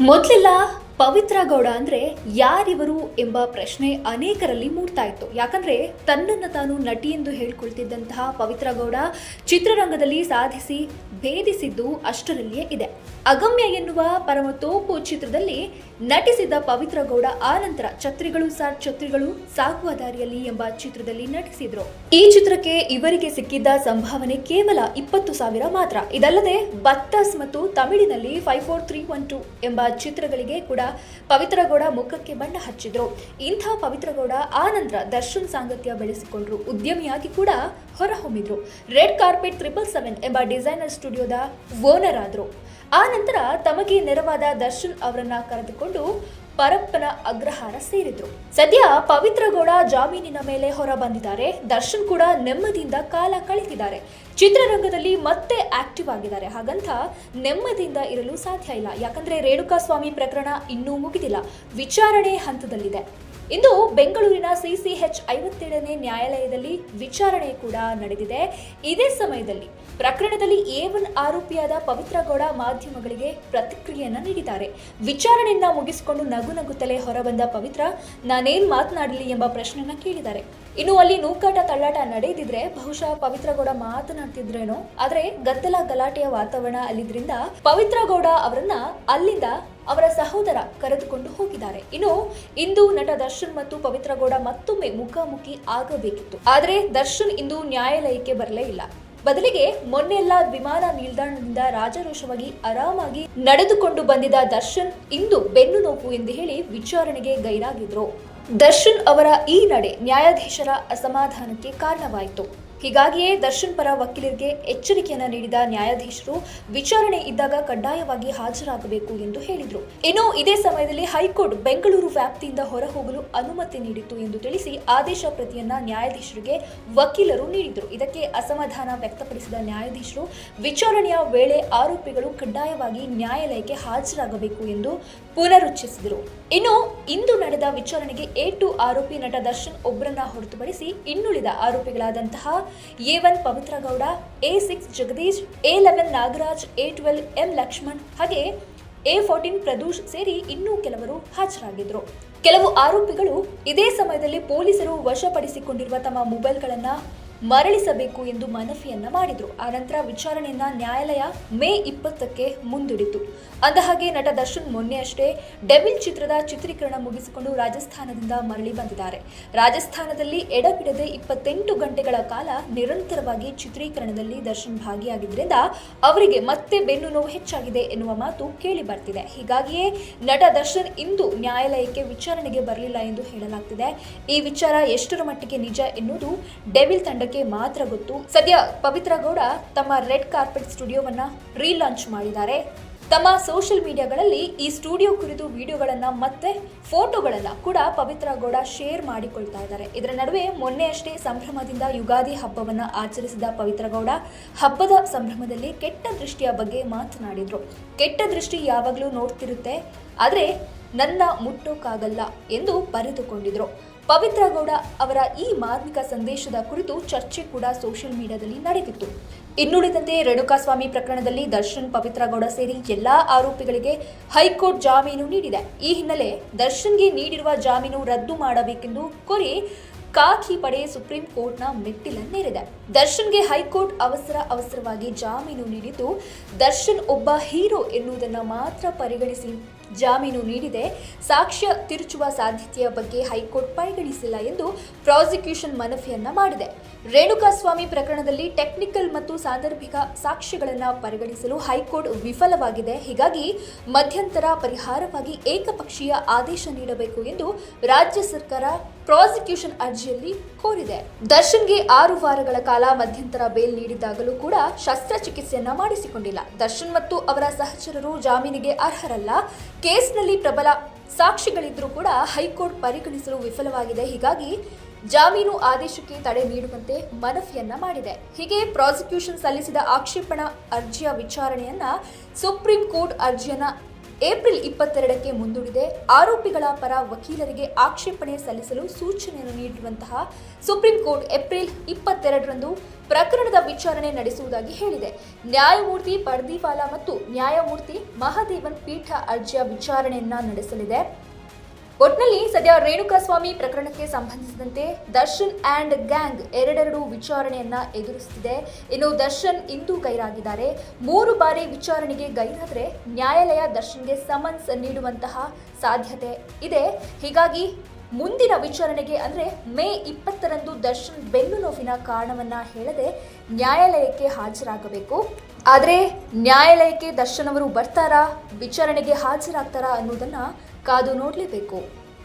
ಮೊದಲೆಲ್ಲ ಪವಿತ್ರ ಗೌಡ ಅಂದ್ರೆ ಯಾರಿವರು ಎಂಬ ಪ್ರಶ್ನೆ ಅನೇಕರಲ್ಲಿ ಮೂಡ್ತಾ ಇತ್ತು. ಯಾಕಂದ್ರೆ ತನ್ನನ್ನು ತಾನು ನಟಿ ಎಂದು ಹೇಳ್ಕೊಳ್ತಿದ್ದಂತಹ ಪವಿತ್ರ ಗೌಡ ಚಿತ್ರರಂಗದಲ್ಲಿ ಸಾಧಿಸಿ ಭೇದಿಸಿದ್ದು ಅಷ್ಟರಲ್ಲಿಯೇ ಇದೆ. ಅಗಮ್ಯ ಎನ್ನುವ ಪರಮ ತೋಪು ಚಿತ್ರದಲ್ಲಿ ನಟಿಸಿದ ಪವಿತ್ರ ಗೌಡ ಆ ನಂತರ ಛತ್ರಿಗಳು ಸಾರ್ ಛತ್ರಿಗಳು ಸಾಗುವ ದಾರಿಯಲ್ಲಿ ಎಂಬ ಚಿತ್ರದಲ್ಲಿ ನಟಿಸಿದ್ರು. ಈ ಚಿತ್ರಕ್ಕೆ ಇವರಿಗೆ ಸಿಕ್ಕಿದ್ದ ಸಂಭಾವನೆ ಕೇವಲ ಇಪ್ಪತ್ತು ಸಾವಿರ ಮಾತ್ರ. ಇದಲ್ಲದೆ ಬತ್ತಸ್ ಮತ್ತು ತಮಿಳಿನಲ್ಲಿ five four three one two ಎಂಬ ಚಿತ್ರಗಳಿಗೆ ಕೂಡ ಪವಿತ್ರ ಗೌಡ ಮುಖಕ್ಕೆ ಬಣ್ಣ ಹಚ್ಚಿದ್ರು. ಇಂಥ ಪವಿತ್ರಗೌಡ ಆ ನಂತರ ದರ್ಶನ್ ಸಾಂಗತ್ಯ ಬೆಳೆಸಿಕೊಂಡ್ರು. ಉದ್ಯಮಿಯಾಗಿ ಕೂಡ ಹೊರಹೊಮ್ಮಿದ್ರು. ರೆಡ್ ಕಾರ್ಪೆಟ್ ಟ್ರಿಪಲ್ ಸೆವೆನ್ ಎಂಬ ಡಿಸೈನರ್ ಸ್ಟುಡಿಯೋದ ಓನರ್ ಆದರು. ಆ ನಂತರ ತಮಗೆ ನೆರವಾದ ದರ್ಶನ್ ಅವರನ್ನ ಕರೆದುಕೊಂಡು ಪರಪ್ಪನ ಅಗ್ರಹಾರ ಸೇರಿದ್ರು. ಸದ್ಯ ಪವಿತ್ರಗೌಡ ಜಾಮೀನಿನ ಮೇಲೆ ಹೊರ ಬಂದಿದ್ದಾರೆ ದರ್ಶನ್ ಕೂಡ ನೆಮ್ಮದಿಯಿಂದ ಕಾಲ ಕಳೆದಿದ್ದಾರೆ. ಚಿತ್ರರಂಗದಲ್ಲಿ ಮತ್ತೆ ಆಕ್ಟಿವ್ ಆಗಿದ್ದಾರೆ. ಹಾಗಂತ ನೆಮ್ಮದಿಯಿಂದ ಇರಲು ಸಾಧ್ಯ ಇಲ್ಲ. ಯಾಕಂದ್ರೆ ರೇಣುಕಾ ಸ್ವಾಮಿ ಪ್ರಕರಣ ಇನ್ನೂ ಮುಗಿದಿಲ್ಲ. ವಿಚಾರಣೆ ಹಂತದಲ್ಲಿದೆ. ಇಂದು ಬೆಂಗಳೂರಿನ ಸಿಸಿಎಚ್ ಐವತ್ತೇಳನೇ ನ್ಯಾಯಾಲಯದಲ್ಲಿ ವಿಚಾರಣೆ ಕೂಡ ನಡೆದಿದೆ. ಇದೇ ಸಮಯದಲ್ಲಿ ಪ್ರಕರಣದಲ್ಲಿ ಎ ಒನ್ ಆರೋಪಿಯಾದ ಪವಿತ್ರ ಗೌಡ ಮಾಧ್ಯಮಗಳಿಗೆ ಪ್ರತಿಕ್ರಿಯೆಯನ್ನು ನೀಡಿದ್ದಾರೆ. ವಿಚಾರಣೆಯನ್ನ ಮುಗಿಸಿಕೊಂಡು ನಗು ನಗುತ್ತಲೇ ಹೊರಬಂದ ಪವಿತ್ರ, ನಾನೇನ್ ಮಾತನಾಡಲಿ ಎಂಬ ಪ್ರಶ್ನೆಯನ್ನ ಕೇಳಿದ್ದಾರೆ. ಇನ್ನು ಅಲ್ಲಿ ನೂಕಾಟ ತಳ್ಳಾಟ ನಡೆದಿದ್ರೆ ಬಹುಶಃ ಪವಿತ್ರ ಗೌಡ ಮಾತನಾಡ್ತಿದ್ರೇನೋ? ಆದ್ರೆ ಗದ್ದಲ ಗಲಾಟೆಯ ವಾತಾವರಣ ಅಲ್ಲಿದ್ರಿಂದ ಪವಿತ್ರ ಗೌಡ ಅವರನ್ನ ಅಲ್ಲಿಂದ ಅವರ ಸಹೋದರ ಕರೆದುಕೊಂಡು ಹೋಗಿದ್ದಾರೆ. ಇನ್ನು ಇಂದು ನಟ ದರ್ಶನ್ ಮತ್ತು ಪವಿತ್ರ ಗೌಡ ಮತ್ತೊಮ್ಮೆ ಮುಖಾಮುಖಿ ಆಗಬೇಕಿತ್ತು. ಆದರೆ ದರ್ಶನ್ ಇಂದು ನ್ಯಾಯಾಲಯಕ್ಕೆ ಬರಲೇ ಇಲ್ಲ. ಬದಲಿಗೆ ಮೊನ್ನೆಲ್ಲ ವಿಮಾನ ನಿಲ್ದಾಣದಿಂದ ರಾಜರೋಷವಾಗಿ ಆರಾಮಾಗಿ ನಡೆದುಕೊಂಡು ಬಂದಿದ್ದ ದರ್ಶನ್ ಇಂದು ಬೆನ್ನು ನೋವು ಎಂದು ಹೇಳಿ ವಿಚಾರಣೆಗೆ ಗೈರಾಗಿದ್ರು. ದರ್ಶನ್ ಅವರ ಈ ನಡೆ ನ್ಯಾಯಾಧೀಶರ ಅಸಮಾಧಾನಕ್ಕೆ ಕಾರಣವಾಯಿತು. ಹೀಗಾಗಿಯೇ ದರ್ಶನ್ ಪರ ವಕೀಲರಿಗೆ ಎಚ್ಚರಿಕೆಯನ್ನು ನೀಡಿದ ನ್ಯಾಯಾಧೀಶರು, ವಿಚಾರಣೆ ಇದ್ದಾಗ ಕಡ್ಡಾಯವಾಗಿ ಹಾಜರಾಗಬೇಕು ಎಂದು ಹೇಳಿದರು. ಇನ್ನು ಇದೇ ಸಮಯದಲ್ಲಿ ಹೈಕೋರ್ಟ್ ಬೆಂಗಳೂರು ವ್ಯಾಪ್ತಿಯಿಂದ ಹೊರಹೋಗಲು ಅನುಮತಿ ನೀಡಿತ್ತು ಎಂದು ತಿಳಿಸಿ ಆದೇಶ ಪ್ರತಿಯನ್ನ ನ್ಯಾಯಾಧೀಶರಿಗೆ ವಕೀಲರು ನೀಡಿದರು. ಇದಕ್ಕೆ ಅಸಮಾಧಾನ ವ್ಯಕ್ತಪಡಿಸಿದ ನ್ಯಾಯಾಧೀಶರು, ವಿಚಾರಣೆಯ ವೇಳೆ ಆರೋಪಿಗಳು ಕಡ್ಡಾಯವಾಗಿ ನ್ಯಾಯಾಲಯಕ್ಕೆ ಹಾಜರಾಗಬೇಕು ಎಂದು ಪುನರುಚ್ಚರಿಸಿದರು ಇನ್ನು ಇಂದು ನಡೆದ ವಿಚಾರಣೆಗೆ ಎ ಟು ಆರೋಪಿ ನಟ ದರ್ಶನ್ ಒಬ್ಬರನ್ನ ಹೊರತುಪಡಿಸಿ ಇನ್ನುಳಿದ ಆರೋಪಿಗಳಾದಂತಹ A one Pavithra Gowda A six Jagadish, A eleven Nagaraj, A twelve M Lakshman ಹಾಗೆ ಎ ಫೋರ್ಟೀನ್ ಪ್ರದೂಷ್ ಸೇರಿ ಇನ್ನೂ ಕೆಲವರು ಹಾಜರಾಗಿದ್ರು. ಕೆಲವು ಆರೋಪಿಗಳು ಇದೇ ಸಮಯದಲ್ಲಿ ಪೊಲೀಸರು ವಶಪಡಿಸಿಕೊಂಡಿರುವ ತಮ್ಮ ಮೊಬೈಲ್ಗಳನ್ನ ಮರಳಿಸಬೇಕು ಎಂದು ಮನವಿಯನ್ನ ಮಾಡಿದ್ರು. ಆನಂತರ ವಿಚಾರಣೆಯನ್ನ ನ್ಯಾಯಾಲಯ ಮೇ ಇಪ್ಪತ್ತಕ್ಕೆ ಮುಂದೂಡಿತು. ಅಂದಹಾಗೆ ನಟ ದರ್ಶನ್ ಮೊನ್ನೆ ಅಷ್ಟೇ ಡೆವಿಲ್ ಚಿತ್ರದ ಚಿತ್ರೀಕರಣ ಮುಗಿಸಿಕೊಂಡು ರಾಜಸ್ಥಾನದಿಂದ ಮರಳಿ ಬಂದಿದ್ದಾರೆ. ರಾಜಸ್ಥಾನದಲ್ಲಿ ಎಡಬಿಡದೆ ಇಪ್ಪತ್ತೆಂಟು ಗಂಟೆಗಳ ಕಾಲ ನಿರಂತರವಾಗಿ ಚಿತ್ರೀಕರಣದಲ್ಲಿ ದರ್ಶನ್ ಭಾಗಿಯಾಗಿದ್ದರಿಂದ ಅವರಿಗೆ ಮತ್ತೆ ಬೆನ್ನು ನೋವು ಹೆಚ್ಚಾಗಿದೆ ಎನ್ನುವ ಮಾತು ಕೇಳಿ ಬರ್ತಿದೆ. ಹೀಗಾಗಿಯೇ ನಟ ದರ್ಶನ್ ಇಂದು ನ್ಯಾಯಾಲಯಕ್ಕೆ ವಿಚಾರಣೆಗೆ ಬರಲಿಲ್ಲ ಎಂದು ಹೇಳಲಾಗ್ತಿದೆ. ಈ ವಿಚಾರ ಎಷ್ಟರ ಮಟ್ಟಿಗೆ ನಿಜ ಎನ್ನುವುದು ಡೆವಿಲ್ ತಂಡಕ್ಕೆ ಮಾತ್ರ ಗೊತ್ತು. ಸದ್ಯ ಪವಿತ್ರ ಗೌಡ ತಮ್ಮ ರೆಡ್ ಕಾರ್ಪೆಟ್ ಸ್ಟುಡಿಯೋವನ್ನ ರೀಲಾಂಚ್ ಮಾಡಿದ್ದಾರೆ. ತಮ್ಮ ಸೋಷಿಯಲ್ ಮೀಡಿಯಾಗಳಲ್ಲಿ ಈ ಸ್ಟುಡಿಯೋ ಕುರಿತು ವಿಡಿಯೋಗಳನ್ನ ಮತ್ತೆ ಫೋಟೋಗಳನ್ನ ಕೂಡ ಪವಿತ್ರ ಗೌಡ ಶೇರ್ ಮಾಡಿಕೊಳ್ತಾ ಇದ್ದಾರೆ. ಇದರ ನಡುವೆ ಮೊನ್ನೆಯಷ್ಟೇ ಸಂಭ್ರಮದಿಂದ ಯುಗಾದಿ ಹಬ್ಬವನ್ನ ಆಚರಿಸಿದ ಪವಿತ್ರ ಗೌಡ ಹಬ್ಬದ ಸಂಭ್ರಮದಲ್ಲಿ ಕೆಟ್ಟ ದೃಷ್ಟಿಯ ಬಗ್ಗೆ ಮಾತನಾಡಿದ್ರು. ಕೆಟ್ಟ ದೃಷ್ಟಿ ಯಾವಾಗಲೂ ನೋಡ್ತಿರುತ್ತೆ. ಆದರೆ ನನ್ನ ಮುಟ್ಟೋಕ್ಕಾಗಲ್ಲ ಎಂದು ಬರೆದುಕೊಂಡಿದ್ರು. ಪವಿತ್ರ ಗೌಡ ಅವರ ಈ ಮಾರ್ಮಿಕ ಸಂದೇಶದ ಕುರಿತು ಚರ್ಚೆ ಕೂಡ ಸೋಷಿಯಲ್ ಮೀಡಿಯಾದಲ್ಲಿ ನಡೆದಿತ್ತು. ಇನ್ನುಳಿದಂತೆ ರೇಣುಕಾಸ್ವಾಮಿ ಪ್ರಕರಣದಲ್ಲಿ ದರ್ಶನ್, ಪವಿತ್ರ ಗೌಡ ಸೇರಿ ಎಲ್ಲಾ ಆರೋಪಿಗಳಿಗೆ ಹೈಕೋರ್ಟ್ ಜಾಮೀನು ನೀಡಿದೆ. ಈ ಹಿನ್ನೆಲೆ ದರ್ಶನ್ಗೆ ನೀಡಿರುವ ಜಾಮೀನು ರದ್ದು ಮಾಡಬೇಕೆಂದು ಕೋರಿ ಕಾಕಿ ಪಡೆ ಸುಪ್ರೀಂ ಕೋರ್ಟ್ನ ಮೆಟ್ಟಿಲನ್ನೇರಿದೆ ದರ್ಶನ್ಗೆ ಹೈಕೋರ್ಟ್ ಅವಸರ ಅವಸರವಾಗಿ ಜಾಮೀನು ನೀಡಿದ್ದು, ದರ್ಶನ್ ಒಬ್ಬ ಹೀರೋ ಎನ್ನುವುದನ್ನು ಮಾತ್ರ ಪರಿಗಣಿಸಿ ಜಾಮೀನು ನೀಡಿದೆ. ಸಾಕ್ಷ್ಯ ತಿರುಚುವ ಸಾಧ್ಯತೆಯ ಬಗ್ಗೆ ಹೈಕೋರ್ಟ್ ಪರಿಗಣಿಸಿಲ್ಲ ಎಂದು ಪ್ರಾಸಿಕ್ಯೂಷನ್ ಮನವಿಯನ್ನ ಮಾಡಿದೆ. ರೇಣುಕಾಸ್ವಾಮಿ ಪ್ರಕರಣದಲ್ಲಿ ಟೆಕ್ನಿಕಲ್ ಮತ್ತು ಸಾಂದರ್ಭಿಕ ಸಾಕ್ಷ್ಯಗಳನ್ನು ಪರಿಗಣಿಸಲು ಹೈಕೋರ್ಟ್ ವಿಫಲವಾಗಿದೆ. ಹೀಗಾಗಿ ಮಧ್ಯಂತರ ಪರಿಹಾರವಾಗಿ ಏಕಪಕ್ಷೀಯ ಆದೇಶ ನೀಡಬೇಕು ಎಂದು ರಾಜ್ಯ ಸರ್ಕಾರ ಪ್ರಾಸಿಕ್ಯೂಷನ್ ಅರ್ಜಿಯಲ್ಲಿ ಕೋರಿದೆ. ದರ್ಶನ್ಗೆ ಆರು ವಾರಗಳ ಕಾಲ ಮಧ್ಯಂತರ ಬೇಲ್ ನೀಡಿದ್ದಾಗಲೂ ಕೂಡ ಶಸ್ತ್ರಚಿಕಿತ್ಸೆಯನ್ನ ಮಾಡಿಸಿಕೊಂಡಿಲ್ಲ. ದರ್ಶನ್ ಮತ್ತು ಅವರ ಸಹಚರರು ಜಾಮೀನಿಗೆ ಅರ್ಹರಲ್ಲ. ಕೇಸ್ನಲ್ಲಿ ಪ್ರಬಲ ಸಾಕ್ಷಿಗಳಿದ್ರೂ ಕೂಡ ಹೈಕೋರ್ಟ್ ಪರಿಗಣಿಸಲು ವಿಫಲವಾಗಿದೆ. ಹೀಗಾಗಿ ಜಾಮೀನು ಆದೇಶಕ್ಕೆ ತಡೆ ನೀಡುವಂತೆ ಮನವಿಯನ್ನ ಮಾಡಿದೆ. ಹೀಗೆ ಪ್ರಾಸಿಕ್ಯೂಷನ್ ಸಲ್ಲಿಸಿದ ಆಕ್ಷೇಪಣಾ ಅರ್ಜಿಯ ವಿಚಾರಣೆಯನ್ನ ಸುಪ್ರೀಂ ಕೋರ್ಟ್ ಅರ್ಜಿಯನ್ನ ಏಪ್ರಿಲ್ ಇಪ್ಪತ್ತೆರಡಕ್ಕೆ ಮುಂದೂಡಿದೆ. ಆರೋಪಿಗಳ ಪರ ವಕೀಲರಿಗೆ ಆಕ್ಷೇಪಣೆ ಸಲ್ಲಿಸಲು ಸೂಚನೆಯನ್ನು ನೀಡಿರುವಂತಹ ಸುಪ್ರೀಂ ಕೋರ್ಟ್ ಏಪ್ರಿಲ್ ಇಪ್ಪತ್ತೆರಡರಂದು ಪ್ರಕರಣದ ವಿಚಾರಣೆ ನಡೆಸುವುದಾಗಿ ಹೇಳಿದೆ. ನ್ಯಾಯಮೂರ್ತಿ ಪರ್ದಿವಾಲಾ ಮತ್ತು ನ್ಯಾಯಮೂರ್ತಿ ಮಹದೇವನ್ ಪೀಠ ಅರ್ಜಿಯ ವಿಚಾರಣೆಯನ್ನ ನಡೆಸಲಿದೆ. ಒಟ್ನಲ್ಲಿ ಸದ್ಯ ರೇಣುಕಾಸ್ವಾಮಿ ಪ್ರಕರಣಕ್ಕೆ ಸಂಬಂಧಿಸಿದಂತೆ ದರ್ಶನ್ ಆ್ಯಂಡ್ ಗ್ಯಾಂಗ್ ಎರಡೆರಡು ವಿಚಾರಣೆಯನ್ನ ಎದುರಿಸುತ್ತಿದೆ ಇನ್ನು ದರ್ಶನ್ ಇಂದು ಗೈರಾಗಿದ್ದಾರೆ. ಮೂರು ಬಾರಿ ವಿಚಾರಣೆಗೆ ಗೈರಾದರೆ ನ್ಯಾಯಾಲಯ ದರ್ಶನ್ಗೆ ಸಮನ್ಸ್ ನೀಡುವಂತಹ ಸಾಧ್ಯತೆ ಇದೆ. ಹೀಗಾಗಿ ಮುಂದಿನ ವಿಚಾರಣೆಗೆ ಅಂದರೆ ಮೇ ಇಪ್ಪತ್ತರಂದು ದರ್ಶನ್ ಬೆನ್ನು ನೋವಿನ ಕಾರಣವನ್ನ ಹೇಳದೆ ನ್ಯಾಯಾಲಯಕ್ಕೆ ಹಾಜರಾಗಬೇಕು. ಆದರೆ ನ್ಯಾಯಾಲಯಕ್ಕೆ ದರ್ಶನ್ ಅವರು ಬರ್ತಾರಾ, ವಿಚಾರಣೆಗೆ ಹಾಜರಾಗ್ತಾರಾ ಅನ್ನೋದನ್ನ ಕಾದು ನೋಡಲೇಬೇಕು.